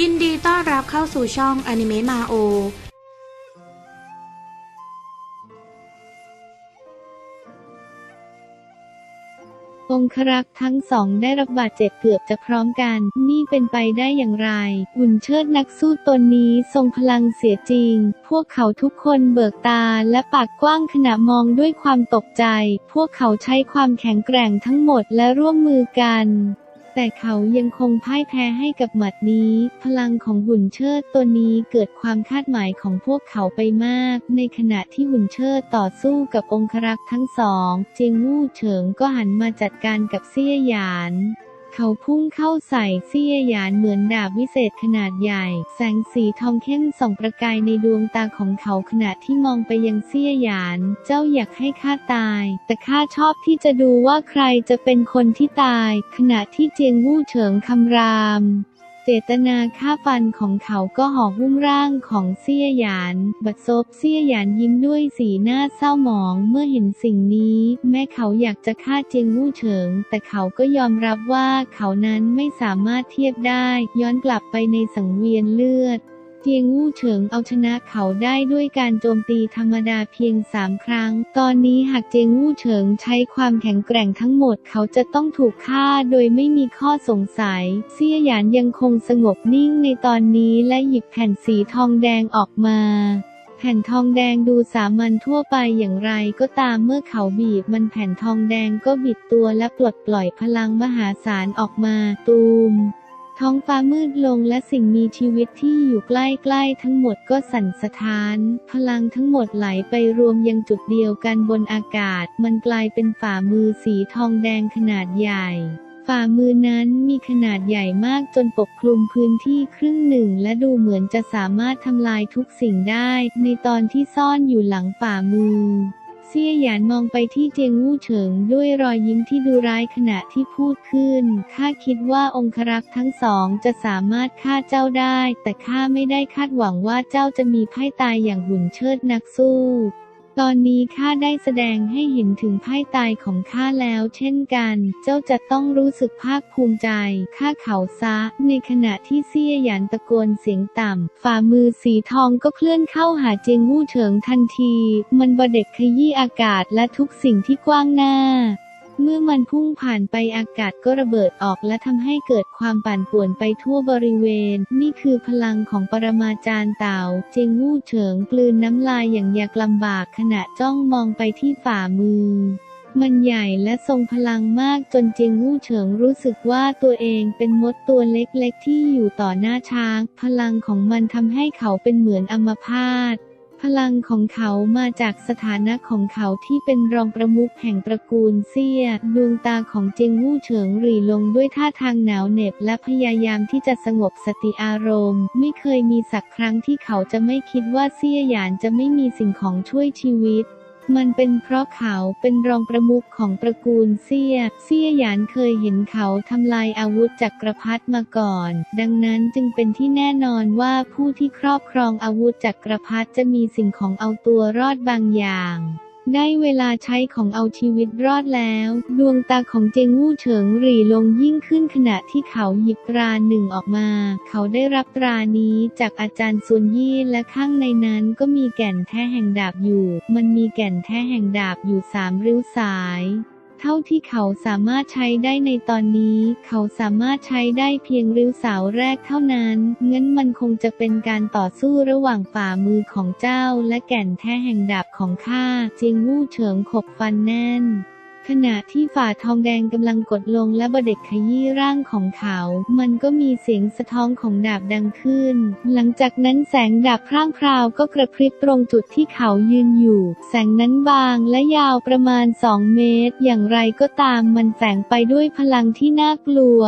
ยินดีต้อนรับเข้าสู่ช่องอนิเมะมาโอองครักษ์ทั้งสองได้รับบาดเจ็บเกือบจะพร้อมกัน นี่เป็นไปได้อย่างไรหุ่นเชิดนักสู้ตนนี้ทรงพลังเสียจริง พวกเขาทุกคนเบิกตาและปากกว้างขณะมองด้วยความตกใจ พวกเขาใช้ความแข็งแกร่งทั้งหมดและร่วมมือกัน แต่เขายังคงพ่ายแพ้ให้กับหมัดนี้ พลังของหุ่นเชิดตัวนี้เกิดความคาดหมายของพวกเขาไปมาก ในขณะที่หุ่นเชิดต่อสู้กับองครักษ์ทั้งสอง เจียงวู่เฉิงก็หันมาจัดการกับเซี่ยหยาน เขาพุ่งเข้าใส่เซี่ยหยานเหมือนดาบวิเศษขนาดใหญ่ แสงสีทองเข้มส่องประกายในดวงตาของเขาขณะที่มองไปยังเซี่ยหยาน เจ้าอยากให้ข้าตาย แต่ข้าชอบที่จะดูว่าใครจะเป็นคนที่ตาย ขณะที่เจียงวู่เฉิงคำราม เจตนาฆ่าฟันของเขาก็ห่อหุ้มร่างของเซี่ยหยาน บัดซบเซี่ยหยานยิ้มด้วยสีหน้าเศร้าหมองเมื่อเห็นสิ่งนี้ แม้เขาอยากจะฆ่าเจียงวู่เฉิง แต่เขาก็ยอมรับว่าเขานั้นไม่สามารถเทียบได้ ย้อนกลับไปในสังเวียนเลือด เจียงวู่เฉิงเอาชนะเขาได้ด้วยการโจมตีธรรมดาเพียงสามครั้ง ตอนนี้หากเจียงวู่เฉิงใช้ความแข็งแกร่งทั้งหมดเขาจะต้องถูกฆ่าโดยไม่มีข้อสงสัย เซี่ยหยานยังคงสงบนิ่งในตอนนี้และหยิบแผ่นสีทองแดงออกมาแผ่นทองแดงดูสามัญทั่วไปอย่างไรก็ตามเมื่อเขาบีบมันแผ่นทองแดงก็บิดตัวและปลดปล่อยพลังมหาศาลออกมาตูม ท้องฟ้ามืดลงและสิ่งมีชีวิตที่อยู่ใกล้ๆทั้งหมดก็สั่นสะท้าน พลังทั้งหมดไหลไปรวมยังจุดเดียวกันบนอากาศ มันกลายเป็นฝ่ามือสีทองแดงขนาดใหญ่ ฝ่ามือนั้นมีขนาดใหญ่มากจนปกคลุมพื้นที่ครึ่งหนึ่ง และดูเหมือนจะสามารถทำลายทุกสิ่งได้ ในตอนที่ซ่อนอยู่หลังฝ่ามือ เซี่ยหยานมองไปที่เจียงวู่เฉิงด้วยรอยยิ้มที่ดูร้ายขณะที่พูดขึ้น ข้าคิดว่าองครักษ์ทั้งสองจะสามารถฆ่าเจ้าได้ แต่ข้าไม่ได้คาดหวังว่าเจ้าจะมีไพ่ตายอย่างหุ่นเชิดนักสู้ ตอนนี้ข้าได้แสดงให้เห็นถึงไพ่ตายของข้าแล้วเช่นกัน เจ้าจะต้องรู้สึกภาคภูมิใจ ข้าเขาซะ ในขณะที่เซี่ยหยันตะโกนเสียงต่ำ ฝ่ามือสีทองก็เคลื่อนเข้าหาเจียงวู่เฉิงทันที มันบเด็กขยี้อากาศและทุกสิ่งที่กว้างหน้า เมื่อมันพุ่งผ่านไปอากาศก็ระเบิดออกและทำให้เกิดความปั่นป่วนไปทั่วบริเวณ นี่คือพลังของปรมาจารย์เต่า เจงวู่เฉิงกลืนน้ำลายอย่างยากลำบากขณะจ้องมองไปที่ฝ่ามือมันใหญ่และทรงพลังมากจนเจียงวู่เฉิงรู้สึกว่าตัวเองเป็นมดตัวเล็กๆที่อยู่ต่อหน้าช้าง พลังของมันทำให้เขาเป็นเหมือนอมพาต พลังของเขามาจากสถานะของเขาที่เป็นรองประมุขแห่งตระกูลเซี่ย ดวงตาของเจงวู่เฉิงหรี่ลงด้วยท่าทางหนาวเหน็บและพยายามที่จะสงบสติอารมณ์ ไม่เคยมีสักครั้งที่เขาจะไม่คิดว่าเซี่ยหยานจะไม่มีสิ่งของช่วยชีวิต มันเป็นเพราะเขาเป็นรองประมุขของตระกูลเซีย เซียหยานเคยเห็นเขาทำลายอาวุธจักรพรรดิมาก่อน ดังนั้นจึงเป็นที่แน่นอนว่าผู้ที่ครอบครองอาวุธจักรพรรดิจะมีสิ่งของเอาตัวรอดบางอย่าง ได้เวลาใช้ของเอาชีวิตรอดแล้ว ดวงตาของเจงวู่เฉิงหรี่ลงยิ่งขึ้นขณะที่เขาหยิบตราหนึ่งออกมา เขาได้รับตรานี้จากอาจารย์ซุนยี่และข้างในนั้นก็มีแก่นแท้แห่งดาบอยู่ มันมีแก่นแท้แห่งดาบอยู่สามริ้วสาย เท่าที่เขาสามารถใช้ได้ในตอนนี้ เขาสามารถใช้ได้เพียงริ้วสาวแรกเท่านั้นงั้นมันคงจะเป็นการต่อสู้ระหว่างฝ่ามือของเจ้าและแก่นแท้แห่งดาบของข้าจิงวู่เฉิงขบฟันแน่น ขณะที่ฝ่าทองแดงกำลังกดลงและบเด็กขยี้ร่างของเขา มันก็มีเสียงสะท้องของดาบดังขึ้น หลังจากนั้นแสงดาบพร่างพราวก็กระพริบตรงจุดที่เขายืนอยู่ แสงนั้นบางและยาวประมาณ 2 เมตร อย่างไรก็ตามมันแฝงไปด้วยพลังที่น่ากลัว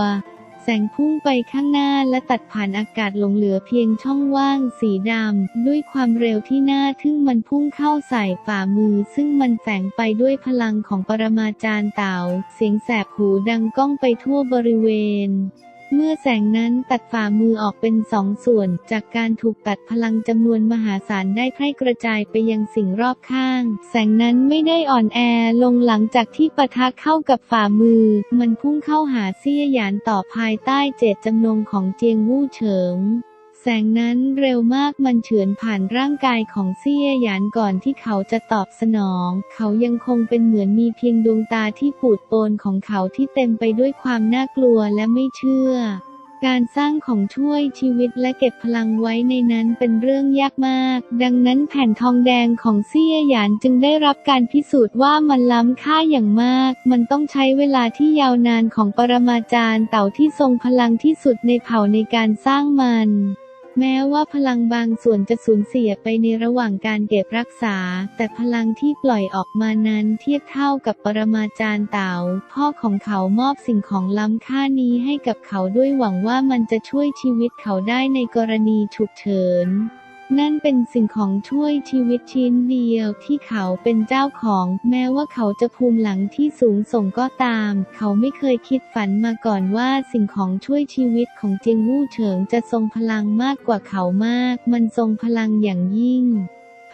แสงพุ่งไปข้างหน้าและตัดผ่านอากาศหลงเหลือเพียงช่องว่างสีดำ ด้วยความเร็วที่น่าทึ่งมันพุ่งเข้าใส่ฝ่ามือ ซึ่งมันแฝงไปด้วยพลังของปรมาจารย์เต่า เสียงแสบหูดังก้องไปทั่วบริเวณ เมื่อแสงนั้นตัดฝ่ามือออกเป็นสองส่วน จากการถูกตัดพลังจำนวนมหาศาลได้แพร่กระจายไปยังสิ่งรอบข้าง แสงนั้นไม่ได้อ่อนแอลงหลังจากที่ปะทะเข้ากับฝ่ามือ มันพุ่งเข้าหาเสี้ยหยานต่อภายใต้เจตจำนงของเจียงวู่เฉิง แสงนั้นเร็วมากมันเฉือนผ่านร่างกายของเซี่ยหยานก่อนที่เขาจะตอบสนอง เขายังคงเป็นเหมือนมีเพียงดวงตาที่ปูดโปนของเขาที่เต็มไปด้วยความน่ากลัวและไม่เชื่อ การสร้างของช่วยชีวิตและเก็บพลังไว้ในนั้นเป็นเรื่องยากมาก ดังนั้นแผ่นทองแดงของเซี่ยหยานจึงได้รับการพิสูจน์ว่ามันล้ำค่าอย่างมาก มันต้องใช้เวลาที่ยาวนานของปรมาจารย์เต่าที่ทรงพลังที่สุดในเผ่าในการสร้างมัน แม้ว่าพลังบางส่วนจะสูญเสียไปในระหว่างการเก็บรักษา แต่พลังที่ปล่อยออกมานั้นเทียบเท่ากับปรมาจารย์เต่าพ่อของเขามอบสิ่งของล้ำค่านี้ให้กับเขาด้วยหวังว่ามันจะช่วยชีวิตเขาได้ในกรณีฉุกเฉิน นั่นเป็นสิ่งของช่วยชีวิตชิ้นเดียวที่เขาเป็นเจ้าของ แม้ว่าเขาจะภูมิหลังที่สูงส่งก็ตาม เขาไม่เคยคิดฝันมาก่อนว่าสิ่งของช่วยชีวิตของเจียงวู่เฉิงจะทรงพลังมากกว่าเขามาก มันทรงพลังอย่างยิ่ง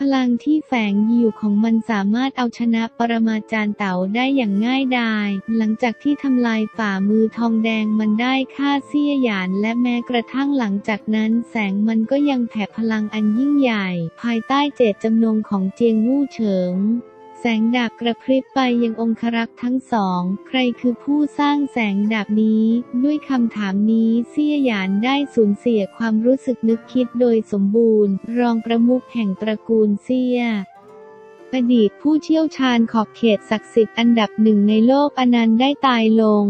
พลังที่แฝงอยู่ของมันสามารถเอาชนะปรมาจารย์เต๋าได้อย่างง่ายดาย หลังจากที่ทำลายฝ่ามือทองแดงมันได้ฆ่าเสี้ยหยาน และแม้กระทั่งหลังจากนั้นแสงมันก็ยังแผ่พลังอันยิ่งใหญ่ ภายใต้เจตจำนงของเจียงวู่เฉิง แสงดาบกระพริบไปยังองครักษ์ทั้งสอง ใครคือผู้สร้างแสงดาบนี้ ด้วยคำถามนี้เซียหยานได้สูญเสียความรู้สึกนึกคิดโดยสมบูรณ์ รองประมุขแห่งตระกูลเซียอดีตผู้เชี่ยวชาญขอบเขตศักดิ์สิทธิ์อันดับหนึ่งในโลกอนันต์ได้ตายลง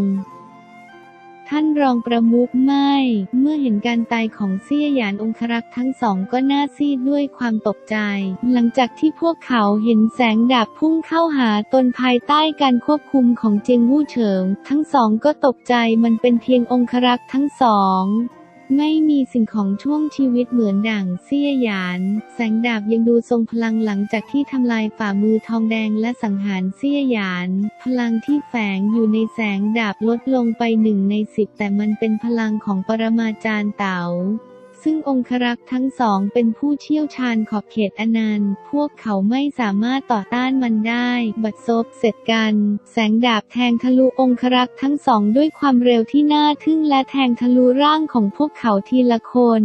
ท่านรองประมุขไม่ เมื่อเห็นการตายของเสี่ยหยานองครักษ์ทั้งสองก็น่าซีดด้วยความตกใจ หลังจากที่พวกเขาเห็นแสงดาบพุ่งเข้าหาตนภายใต้การควบคุมของเจียงวู่เฉิง ทั้งสองก็ตกใจมันเป็นเพียงองครักษ์ทั้งสอง ไม่มีสิ่งของช่วงชีวิตเหมือนด่างเสียหยาน แสงดาบยังดูทรงพลังหลังจากที่ทำลายฝ่ามือทองแดงและสังหารเสียหยาน พลังที่แฝงอยู่ในแสงดาบลดลงไปหนึ่งในสิบแต่มันเป็นพลังของปรมาจารย์เต๋า ซึ่งองครักษ์ทั้งสองเป็นผู้เชี่ยวชาญขอบเขตอนันต์ พวกเขาไม่สามารถต่อต้านมันได้ บัดซบเสร็จกัน แสงดาบแทงทะลุองครักษ์ทั้งสองด้วยความเร็วที่น่าทึ่งและแทงทะลุร่างของพวกเขาทีละคน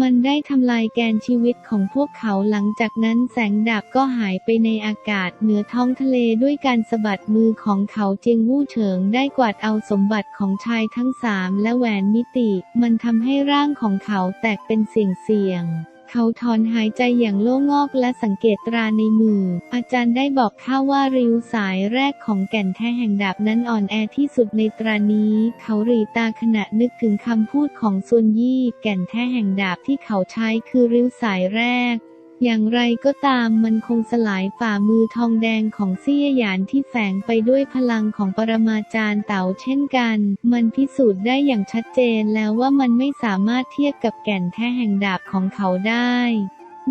มันได้ทำลายแกนชีวิตของพวกเขาหลังจากนั้นแสงดาบก็หายไปในอากาศเหนือท้องทะเลด้วยการสะบัดมือของเขาเจียงวู่เฉิงได้กวาดเอาสมบัติของชายทั้งสามและแหวนมิติ มันทำให้ร่างของเขาแตกเป็นเสี่ยงเสี่ยง เขาถอนหายใจอย่างโล่งอกและสังเกตตราในมือ อาจารย์ได้บอกข้าว่าริ้วสายแรกของแก่นแท้แห่งดาบนั้นอ่อนแอที่สุดในตรานี้ เขาหรีตาขณะนึกถึงคำพูดของซุนยี่ แก่นแท้แห่งดาบที่เขาใช้คือริ้วสายแรก อย่างไรก็ตามมันคงสลายฝ่ามือทองแดงของเซี่ยหยานที่แฝงไปด้วยพลังของปรมาจารย์เต๋าเช่นกัน มันพิสูจน์ได้อย่างชัดเจนแล้วว่ามันไม่สามารถเทียบกับแก่นแท้แห่งดาบของเขาได้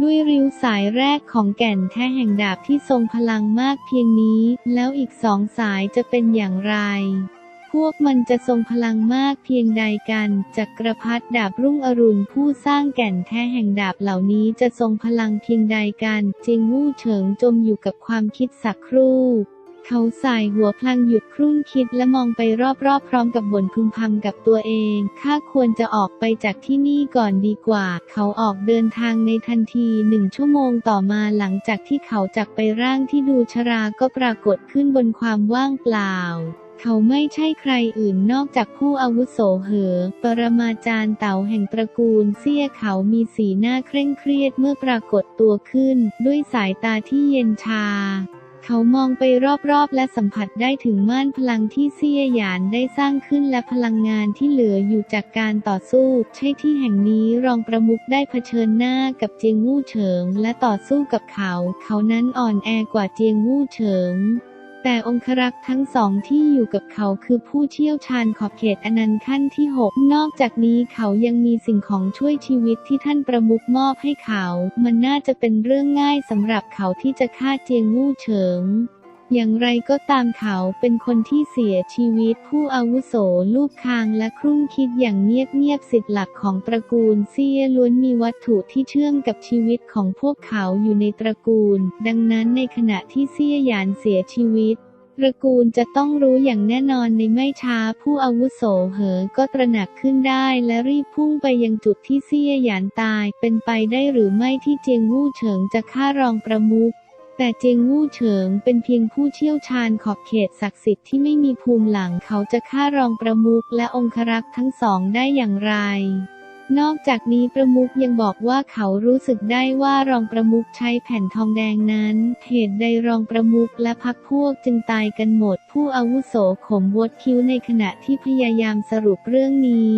ด้วยริ้วสายแรกของแก่นแท้แห่งดาบที่ทรงพลังมากเพียงนี้ แล้วอีกสองสายจะเป็นอย่างไร พวกมันจะทรงพลังมากเพียงใดกัน จักรพรรดิดาบรุ่งอรุณผู้สร้างแก่นแท้แห่งดาบเหล่านี้จะทรงพลังเพียงใดกันจิงวู่เฉิงจมอยู่กับความคิดสักครู่ เขาสายหัวพลังหยุดครุ่นคิดและมองไปรอบๆ พร้อมกับบ่นพึมพำกับตัวเอง ข้าควรจะออกไปจากที่นี่ก่อนดีกว่า เขาออกเดินทางในทันทีหนึ่งชั่วโมงต่อมาหลังจากที่เขาจากไปร่างที่ดูชราก็ปรากฏขึ้นบนความว่างเปล่า เขาไม่ใช่ใครอื่นนอกจากผู้อาวุโสเหอ ปรมาจารย์เต่าแห่งตระกูลเซี่ยเขามีสีหน้าเคร่งเครียดเมื่อปรากฏตัวขึ้น ด้วยสายตาที่เย็นชาเขามองไปรอบๆ และสัมผัสได้ถึงม่านพลังที่เซี่ยหยานได้สร้างขึ้นและพลังงานที่เหลืออยู่จากการต่อสู้ ใช่ที่แห่งนี้รองประมุขได้เผชิญหน้ากับเจียงวู่เฉิง และต่อสู้กับเขา เขานั้นอ่อนแอกว่าเจียงวู่เฉิง แต่องครักษ์ทั้งสองที่อยู่กับเขาคือผู้เชี่ยวชาญขอบเขตอนันต์ขั้นที่ 6 นอกจากนี้เขายังมีสิ่งของช่วยชีวิตที่ท่านประมุขมอบให้เขา มันน่าจะเป็นเรื่องง่ายสำหรับเขาที่จะฆ่าเจียงมู่เฉิง อย่างไรก็ตามเขาเป็นคนที่เสียชีวิตผู้อาวุโสลูกคางและครุ่นคิดอย่างเงียบๆสิทธิหลักของตระกูลเซียล้วนมีวัตถุที่เชื่อมกับชีวิตของพวกเขาอยู่ในตระกูล ดังนั้นในขณะที่เซียหยานเสียชีวิตตระกูลจะต้องรู้อย่างแน่นอนในไม่ช้าผู้อาวุโสเหอ ก็ตระหนักขึ้นได้และรีบพุ่งไปยังจุดที่เซี่ยหยานตาย เป็นไปได้หรือไม่ที่เจียงวู่เฉิงจะฆ่ารองประมุข แต่เจงวู่เฉิงเป็นเพียงผู้เชี่ยวชาญขอบเขตศักดิ์สิทธิ์ที่ไม่มีภูมิหลังเขาจะฆ่ารองประมุขและองครักษ์ทั้งสองได้อย่างไร นอกจากนี้ประมุขยังบอกว่าเขารู้สึกได้ว่ารองประมุขใช้แผ่นทองแดงนั้น เหตุใดรองประมุขและพักพวกจึงตายกันหมด ผู้อาวุโสขมวดคิ้วในขณะที่พยายามสรุปเรื่องนี้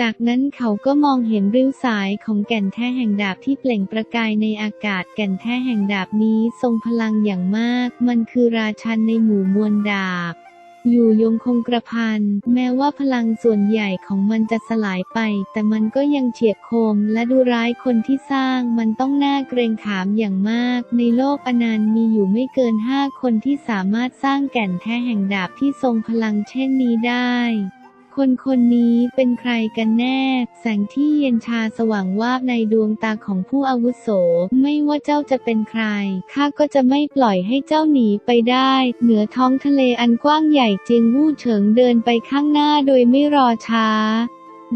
จากนั้นเขาก็มองเห็นริ้วสายของแก่นแท้แห่งดาบที่เปล่งประกายในอากาศแก่นแท้แห่งดาบนี้ทรงพลังอย่างมาก มันคือราชันในหมู่มวลดาบ อยู่ยงคงกระพัน แม้ว่าพลังส่วนใหญ่ของมันจะสลายไป แต่มันก็ยังเฉียบคมและดูร้ายคนที่สร้าง มันต้องน่าเกรงขามอย่างมาก ในโลกอนันต์มีอยู่ไม่เกินห้าคนที่สามารถสร้างแก่นแท้แห่งดาบที่ทรงพลังเช่นนี้ได้ คนคนนี้เป็นใครกันแน่ แสงที่เย็นชาสว่างวาบในดวงตาของผู้อาวุโส ไม่ว่าเจ้าจะเป็นใคร ข้าก็จะไม่ปล่อยให้เจ้าหนีไปได้ เหนือท้องทะเลอันกว้างใหญ่เจียงวู่เฉิงเดินไปข้างหน้าโดยไม่รอช้า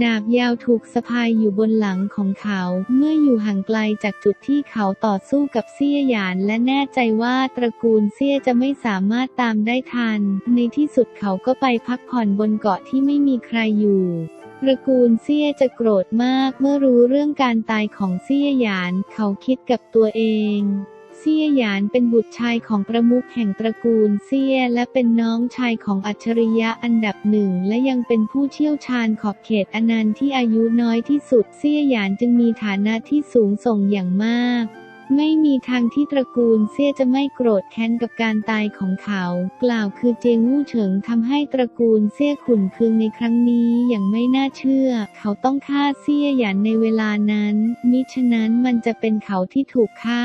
ดาบยาวถูกสะพายอยู่บนหลังของเขา เมื่ออยู่ห่างไกลจากจุดที่เขาต่อสู้กับเซี่ยหยานและแน่ใจว่าตระกูลเซี่ยจะไม่สามารถตามได้ทัน ในที่สุดเขาก็ไปพักผ่อนบนเกาะที่ไม่มีใครอยู่ตระกูลเซี่ยจะโกรธมากเมื่อรู้เรื่องการตายของเซี่ยหยาน เขาคิดกับตัวเอง เซี่ยหยานเป็นบุตรชายของประมุขแห่งตระกูลเซี่ยและเป็นน้องชายของอัจฉริยะอันดับหนึ่งและยังเป็นผู้เชี่ยวชาญขอบเขตอนันต์ที่อายุน้อยที่สุดเซี่ยหยานจึงมีฐานะที่สูงส่งอย่างมาก ไม่มีทางที่ตระกูลเซี่ยจะไม่โกรธแค้นกับการตายของเขา กล่าวคือเจียงวู่เฉิงทำให้ตระกูลเซี่ยขุ่นเคืองในครั้งนี้อย่างไม่น่าเชื่อ เขาต้องฆ่าเซี่ยหยานในเวลานั้น มิฉะนั้นมันจะเป็นเขาที่ถูกฆ่า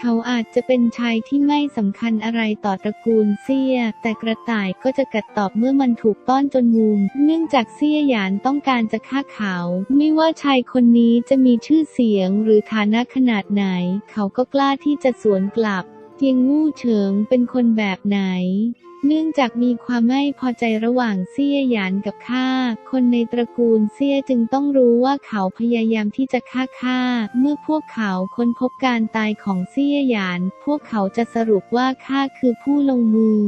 เขาอาจจะเป็นชายที่ไม่สำคัญอะไรต่อตระกูลเซีย แต่กระต่ายก็จะกัดตอบเมื่อมันถูกต้อนจนมุม เนื่องจากเซียหยานต้องการจะฆ่าเขา ไม่ว่าชายคนนี้จะมีชื่อเสียงหรือฐานะขนาดไหน เขาก็กล้าที่จะสวนกลับ เจียงงู่เฉิงเป็นคนแบบไหน เนื่องจากมีความไม่พอใจระหว่างเซี่ยหยานกับข้า คนในตระกูลเซี่ยจึงต้องรู้ว่าเขาพยายามที่จะฆ่าข้า เมื่อพวกเขาค้นพบการตายของเซี่ยหยาน พวกเขาจะสรุปว่าข้าคือผู้ลงมือ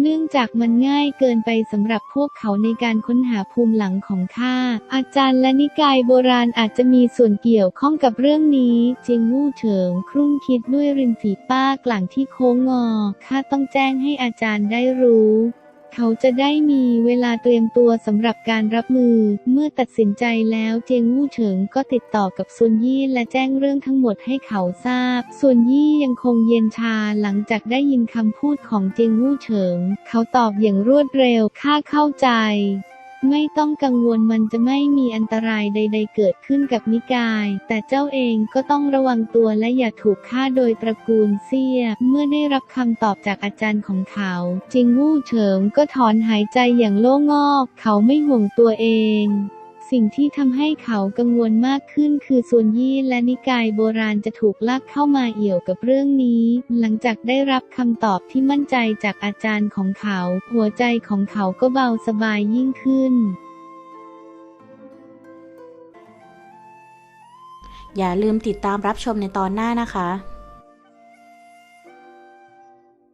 เนื่องจากมันง่ายเกินไปสำหรับพวกเขาในการค้นหาภูมิหลังของข้า อาจารย์และนิกายโบราณอาจจะมีส่วนเกี่ยวข้องกับเรื่องนี้เจิงวู่เฉิงครุ่นคิดด้วยริมฝีป้ากลางที่โค้งงอ ข้าต้องแจ้งให้อาจารย์ได้รู้ เขาจะได้มีเวลาเตรียมตัวสำหรับการรับมือ เมื่อตัดสินใจแล้วเจียงมู่เฉิงก็ติดต่อกับซุนยี่และแจ้งเรื่องทั้งหมดให้เขาทราบซุนยี่ยังคงเย็นชาหลังจากได้ยินคำพูดของเจียงมู่เฉิง เขาตอบอย่างรวดเร็วข้าเข้าใจ ไม่ต้องกังวลมันจะไม่มีอันตรายใด ๆ เกิดขึ้นกับนิกาย แต่เจ้าเองก็ต้องระวังตัวและอย่าถูกฆ่าโดยตระกูลเซีย เมื่อได้รับคำตอบจากอาจารย์ของเขา จิงวู่เฉิงก็ถอนหายใจอย่างโล่งอก เขาไม่ห่วงตัวเอง สิ่งที่ทำให้เขากังวลมากขึ้นคือส่วนยี่และนิกายโบราณจะถูกลากเข้ามาเอี่ยวกับเรื่องนี้ หลังจากได้รับคำตอบที่มั่นใจจากอาจารย์ของเขา หัวใจของเขาก็เบาสบายยิ่งขึ้นอย่าลืมติดตามรับชมในตอนหน้านะคะ